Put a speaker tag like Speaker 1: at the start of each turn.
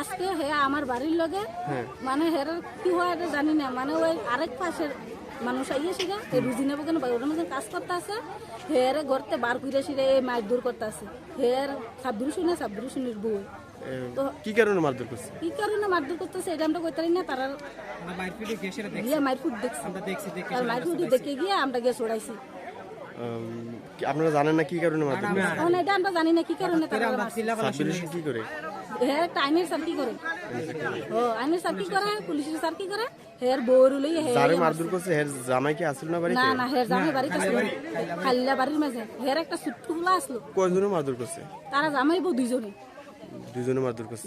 Speaker 1: আজকে হে আমার বাড়ির লগে
Speaker 2: হ্যাঁ।
Speaker 1: মানে হের কি হয় জানি না মানে ওই আরেক পাশের মানুষ আইয়েছে গা। এই রুজি নেব কেন ওটার মধ্যে কাজ করতে আছে। হের ঘরতে বার করে সিরে এই মাছ দূর করতে আছে। হের সাবদুর শুনে সাবদুর শুনির বউ তো
Speaker 2: কি কারণে মারধর করছে
Speaker 1: কি কারণে মারধর করতেছে এটা আমরা কইতারি না তারা
Speaker 3: মারপিটে গিয়ে সেটা দেখছি।
Speaker 1: গিয়ে দেখছি।
Speaker 3: আমরা দেখছি দেখে
Speaker 1: আর মারফুট দেখে গিয়ে আমরা গিয়ে ছড়াইছি
Speaker 2: আপনারা জানেন না কি কারণে মারধর করছে
Speaker 1: এটা আমরা জানি না কি কারণে তারা মারছে।
Speaker 2: কি করে
Speaker 1: হে একটা আইনের সার্কি করে ও আইনের সার্কি করে পুলিশের সার্কি করে হের বউর লই হে
Speaker 2: যারে মারধর করছে হের জামাই কি আসল না বাড়িতে
Speaker 1: না না হের জামাই বাড়িতে আসলো খাল্লা বাড়ির মাঝে হের একটা সুট্টু গুলা আসলো
Speaker 2: কয়জনে মারধর করছে
Speaker 1: তারা জামাই বউ দুইজনে
Speaker 2: দুজনে মারধর করছে